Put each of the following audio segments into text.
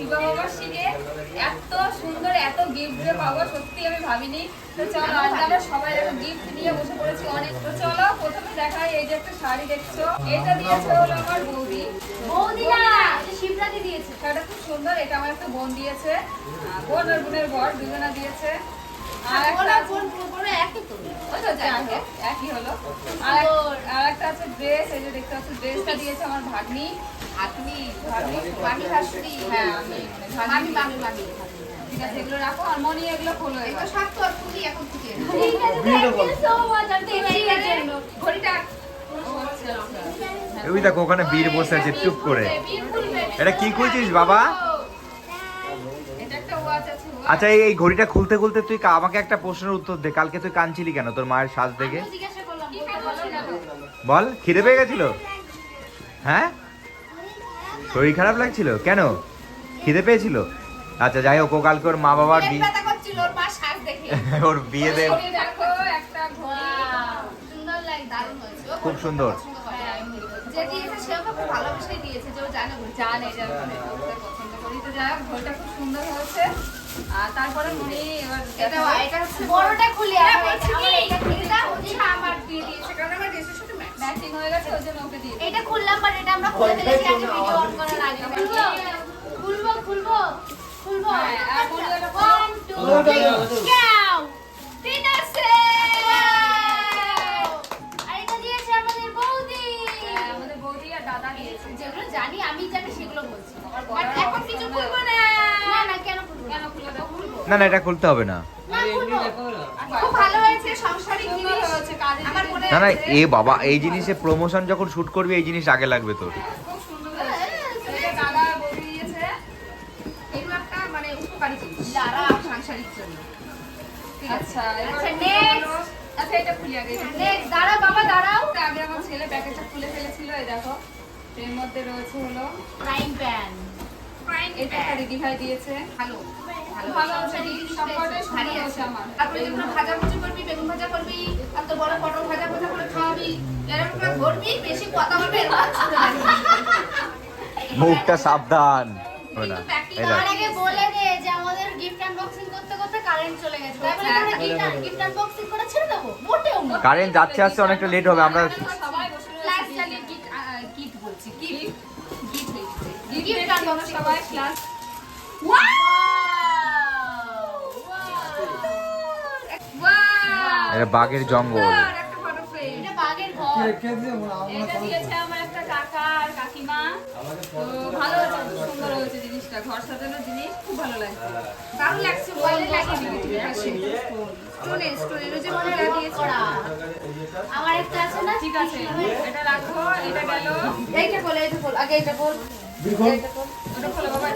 বিবাহ বার্ষিকে এত সুন্দর এত গিফট যে পাবো সত্যি আমি ভাবিনি। তো চলো আমরা সবাই দেখো গিফট নিয়ে বসে পড়েছি অনেক। তো চলো প্রথমে দেখাই এই যে একটা শাড়ি দেখছ। এটা দিয়েছে হলো আমার বৌদি। বৌদিনা এটা শিবরাতি দিয়েছে। শাড়িটা খুব সুন্দর এটা আমার একটা বোন দিয়েছে। বোন আর বোনের বর দুজনা দিয়েছে। আর একটা বোন একই তো। একই হলো। আর একটা আছে ড্রেস এই যে দেখতে পাচ্ছি ড্রেসটা দিয়েছে আমার ভাগ্নি। আপনি ভাগ্নি মামি শাশুড়ি হ্যাঁ আমি মামি ভাগ্নি মামি মামি ঠিক আছে এগুলো রাখো আর মনি এগুলো খোলো এই সব তো আর খুলি এখন থেকে। ঠিক আছে থ্যাংক ইউ সো মাচ আমি তো ঠিক এটাই আছে। জন্য। ঘড়িটা ও ওই দেখো ওখানে বীর বসে আছে চুপ করে। এটা কি খুলছিস বাবা? এটা একটা ওয়াচ আছে watch। আচ্ছা এই- এই ঘড়িটা খুলতে খুলতে তুই আমাকে একটা প্রশ্নের উত্তর দে। কালকে তুই কাঁদছিলি কেন? তোর মায়ের সাজ দেখে? বল খিদে পেয়ে গেছিল? হ্যাঁ? শরীর খারাপ লাগছিল? কেন? খিদে পেয়েছিল? আচ্ছা যাই হোক ও কালকে ওর মা বাবার পেট বি- ব্যথা করছিল ওর মা শ্বাস দেখে। ওর বিয়ে দে ঘড়ি দেখো একটা ঘড়ি Wow, সুন্দর লাগে দারুণ হয়েছে। ও খুব সুন্দর। তারপরে বড়টা খুলি আমার দিয়ে দিয়েছে কারণ আমার ড্রেসের সাথে ম্যাচিং হয়ে গেছে ওই জন্য ওকে দিয়ে দিই। এটা খুললাম বাট এটা আমরা খুলে ফেলেছি আগে ভিডিও অন করার আগে। খুলবো খুলবো খুলবো খুলবো। হ্যাঁ। ওয়ান টু থ্রি কাউ ডিনার আর দিয়েছে আমাদের বৌদি। হ্যাঁ, আমাদের বৌদি আর দাদা দিয়েছে। যেগুলো জানি আমি জানি সেগুলো বলছি। বাট এখন কিছু খুলবো না না। না কেন খুলবো কেন খুলবো? না না এটা খুলতে হবে না। খুব ভালো হয়েছে সংসারিক সুন্দর না না এ বাবা এই জিনিসে প্রমোশন যখন শুট করবি এই জিনিস আগে লাগবে তোর। মানে উপকারী জিনিস যারা সাংসারিক জন্য। ঠিক আছে? আচ্ছা আচ্ছা। আচ্ছা এটা খুলি আগে নেক্সট দাঁড়াও বাবা দাঁড়াও। আগে আমার ছেলে প্যাকেটটা খুলে ফেলেছিল এই দেখো। এর মধ্যে রয়েছে হলো ফ্রাইং প্যান এটা একটা দিদি ভাই দিয়েছে ভালো। ভালো। ভালো হচ্ছে সবকটাই সুন্দর ভারী হয়েছে আছে আমার। তারপরে যেগুলো ভাজা ভুজি করবি বেগুন ভাজা করবি আর তো বড় পটল ভাজা ভাজা করে খাওয়াবি এরকম করে ধরবি বেশি কথা বলবে এরকম মুখটা সাবধান। ওই না, কিন্তু packing এই করার দেখ। আগে বলে দে যে আমাদের গিফট আনবক্সিং করতে করতে কারেন্ট চলে গেছে। তাই বলে গিফট গিফট আনবক্সিং করে ছেড়ে দেবো? মোটেও কারেন্ট যাচ্ছে আসছে অনেকটা লেট হবে আমরা ভালো হয়েছে। খুব সুন্দর হয়েছে জিনিসটা। ঘর সাজানোর জিনিস খুব ভালো লাগছে। দারুণ লাগছে বলে লাগিয়ে দিবি তুমি পাশে স্টোনে স্টোনের যে মনে দিয়েছে। আমার একটা আছে না? ঠিক আছে। এটা রাখো এটা গেল। এইটা বল এইটা বল। আগে এটা বল। এইটা বল ওটা খোলো বাবা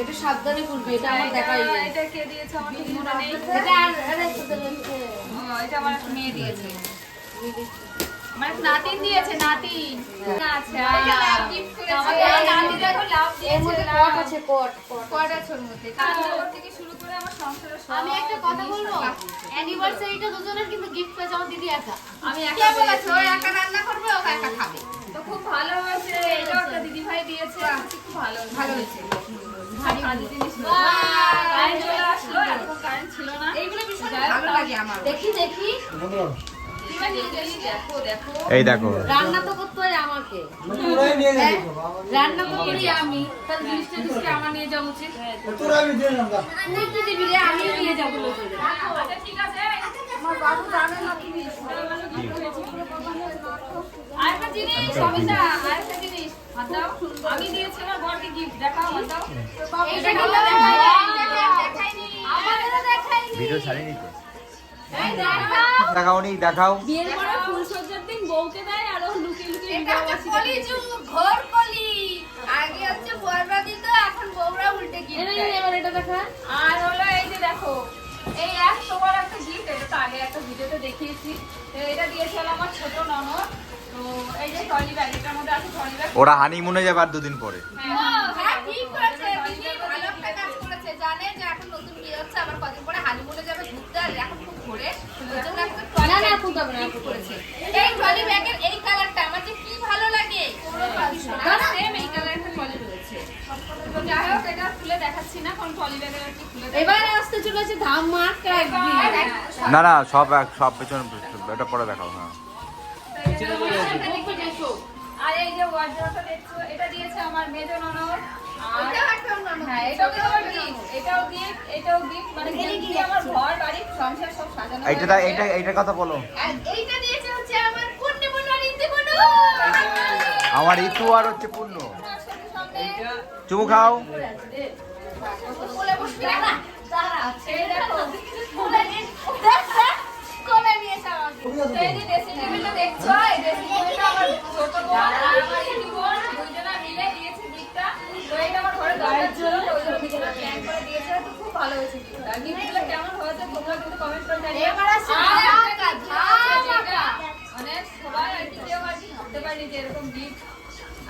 এটা সাবধানে খুলবি এটা আমার দেখাই এটা- এটা কে দিয়েছে আমার ঠিক মনে নেই। এটা আরে তোদের হচ্ছে ও, এটা আমার মেয়ে দিয়েছে। আমার নাতিন দিয়েছে নাতিন। এটা করেছে। আমাদের দেখো লাভ এর মধ্যে love। আছে কট কট কট আছে। ওর মধ্যে। কাজল থেকে শুরু করে আমার সংসারের আমি একটা কথা বলব? অ্যানিভার্সারিটা দুজনের কিন্তু গিফট পেয়েছে আমার দিদি একা। আমি একা বলেছে? ও একা রান্না করবে ও একা খাবে। দেখি দেখি। এই দেখো রান্না তো করতে হয়? আমাকে হ্যাঁ? রান্না তো করি আমি। জিনিসটা নিশ্চয়ই আমার নিয়ে যাওয়া উচিত। তোরা আমি দিয়ে যাব তুই তো দিবি রে আমিও নিয়ে যাব আচ্ছা ঠিক আছে। আমার বাবু জানে না কি। আরেকটা জিনিস সবিতা আরেকটা জিনিস হাত দাও আমি দিয়েছি আমার বরকে গিফট দেখাও হাত দাও এটা কিন্তু দেখাইনি আমাদেরও দেখাইনি। ভিডিও ছাড়িনি তো? এই দেখাও। দেখাও নি দেখাও। বিয়ের পরে ফুলসজ্জার দিন বউকে দেয় আর ও লুকিয়ে লুকিয়ে এটা হচ্ছে কলিযুগ ঘোর কলি। আগে হচ্ছে বউরা দিত এখন বউরা উল্টে এবার এটা দেখা। আর হলো এই যে দেখো এই এক তোমার একটা গিফট এটা তো আগে একটা ভিডিওতে দেখিয়েছি। তো এটা দিয়েছিল আমার ছোট ননদ। ওরা হানিমুনে যাবে আর দুদিন পরে। হ্যাঁ ঠিক করেছে দিদি ভালো একটা কাজ করেছে। জানে যে এখন নতুন বিয়ে হচ্ছে আবার কদিন পরে হানিমুনে যাবে ঘুরতে আর এখন খুব ঘুরে ওই জন্য একটা ট্রলি না, না, সব এক- সব পেছনে এটা পরে দেখাও হ্যাঁ। আর এই যে ওয়ার্ড্রপটা দেখছ এটা দিয়েছে আমার মেজো ননদ হ্যাঁ এটাও এটাও এটাও মানে দিয়ে ঘর বাড়ি সংসার সব সাজানো হয়ে এইটার কথা বলো। এইটা দিয়েছে হচ্ছে আমার পূর্ণি ইতু আর হচ্ছে পূর্ণ। চুমু খাও। কোলে বসবি না দাঁড়া। এই দেখো,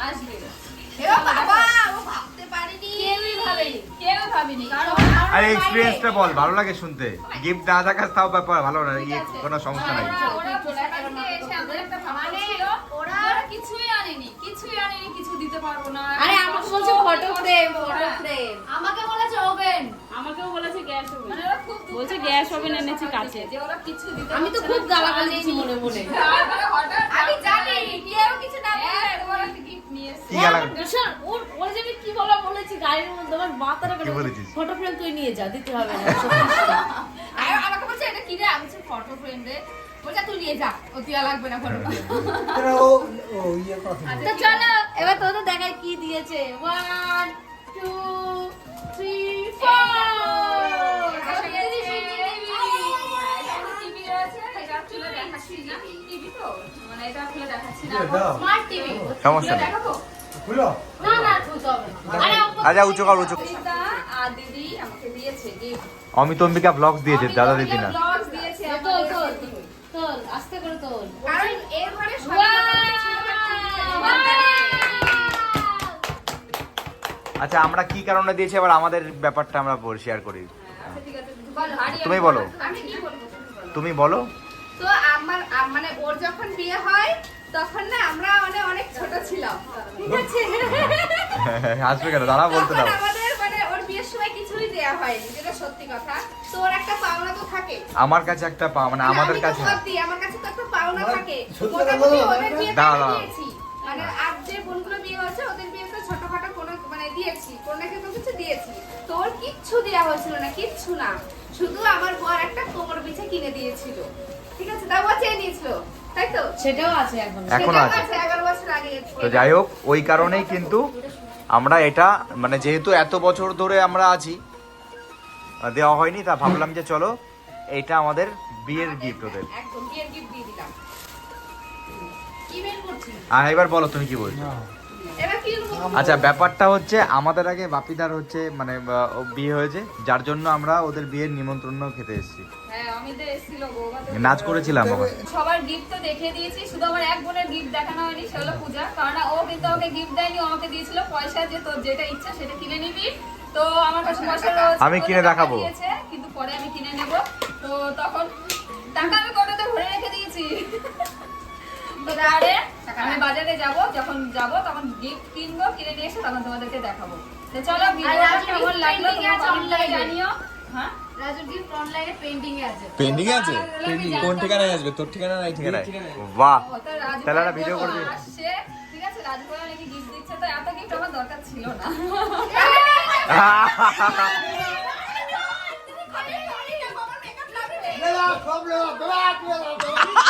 আসবে। বাবা ও ভাবতে পারিনি। কেউই ভাবেনি, কেউ ভাবেনি। কারণ আরে এক্সপিরিয়েন্সটা বল ভালো লাগে শুনতে। গিফট না থাকার তাও ব্যাপার ভালো না ইয়ে কোনো সমস্যা নাই। ওরা- ওরা ছোটবেলা থেকে এসে আমাদের একটা ভাবনা মানে ছিল, ওরা- ওরা কিছুই আনেনি, কিছুই আনেনি, কিছু দিতে আরে আমাকে বলছে ফটো ফ্রেম ফটো। ফ্রেম আমাকে বলেছে ওভেন আমাকেও বলেছে গ্যাস ওভেন মানে বলছে গ্যাস ওভেন কাছে। দিতে আমি তো খুব গালাগালি মনে মনে। আমি জানি কেউ কিছু না কি ভীষণ ওর ওর যে কি বলা বলেছি গাড়ির মধ্যে আমার মাথাটা কি বলেছিস? ফটো ফ্রেম তুই নিয়ে যা দিতে হবে না। আর আমাকে বলছে এটা কি রে? আমি ফটো ফ্রেম রে। বলছে তুই নিয়ে যা ও লাগবে না ফটো। ও ও ইয়ে কথা তো চলো এবার তোদের দেখায় কি দিয়েছে। ওয়ান টু থ্রি ফোর এটা দিয়েছে, হ্যাঁ, এটা একটা TV রয়েছে, এটা খুলে দেখাচ্ছি না। TV তো, মানে এটা খুলে দেখাচ্ছি না। দাও। Smart TV. সমস্যা নেই। দেখাবো? খুলো। না না ছুতে হবে না। আরে আচ্ছা উঁচু কর উঁচু। দিদা আমাকে দিয়েছে। অমিত অম্বিকা ব্লগস দিয়েছে দাদা দিদি না Vlogs দিয়েছে তোল আমাদের। তোল তোল আস্তে করে তোল কারণ এর ঘরে আচ্ছা আমরা কি কারণে দিয়েছি? এবার আমাদের ব্যাপারটা আমরা শেয়ার করি। আচ্ছা, তুমি বলো। তুমি বলো। তো আমার মানে ওর যখন বিয়ে হয় তখন না আমরা মানে অনেক ছোট ছিলাম। ঠিক আছে। আসবে কেন? দাঁড়া বলতে দাও। আমাদের মানে ওর বিয়ের সময় কিছুই দেয়া হয়নি সত্যি কথা। তো একটা পাওনা তো থাকে। আমার কাছে একটা পা মানে আমাদের কাছে আমার কাছে তো একটা পাওনা থাকে। মানে আর যে বোনগুলো বিয়ে হয়েছে ওদের বিয়েতে ছোটখাটো কোনো মানে দিয়েছি। কোনো না কিছু দিয়েছি। তো ওর কিচ্ছু দেওয়া হয়েছিল না কিচ্ছু না। শুধু আমার বর একটা কোমর বিছে কিনে দিয়েছিল। ঠিক আছে তাও চেয়ে নিয়েছিল তাই তো? সেটাও আছে এখন। এখনও আছে। বছর আগে তো যাই হোক ওই কারণেই কিন্তু আমরা এটা মানে যেহেতু এত বছর ধরে আমরা আছি দেওয়া হয়নি তা ভাবলাম যে চলো এইটা আমাদের বিয়ের গিফট ওদের। একদম বিয়ের গিফট দিয়ে দিলাম। কি বের করছি। আর এবার বলো তুমি কি বলছো? আচ্ছা ব্যাপারটা হচ্ছে আমাদের আগে বাপিদার হচ্ছে মানে বিয়ে হয়েছে যার জন্য আমরা ওদের বিয়ের নিমন্ত্রণ খেতে এসেছি। হ্যাঁ, নাচ করেছিলাম সবার গিফট তো দেখিয়ে দিয়েছি শুধু আমার এক বোনের গিফট দেখানো হয়নি সে হলো পূজা। কারণ ও কিন্তু আমাকে গিফট দেয়নি ও আমাকে দিয়েছিল পয়সা যে তোর যেটা ইচ্ছা সেটা কিনে নিবি। তো আমার কাছে পয়সা রয়েছে আমি কিনে দেখাবো। কিন্তু পরে আমি কিনে নেব। তো তখন টাকা আমি কোটাতে ভরে রেখে দিয়েছি। তো আমি বাজারে যাব যখন যাব তখন গিফট কিনবো কিনে নিয়ে এসে তখন তোমাদেরকে দেখাবো। চলো ভিডিওটা কেমন লাগল তোমরা জানিও। হ্যাঁ? পেন্ডিং এ আছে। কোন ঠিকানায় আসবে? তোর ঠিকানা নাই ঠিকানায়? বাহ! তাহলে ভিডিও করবি ঠিক আছে রাজপুরা নাকি গিফট দিচ্ছে তো এত গিফট আমার দরকার ছিল না।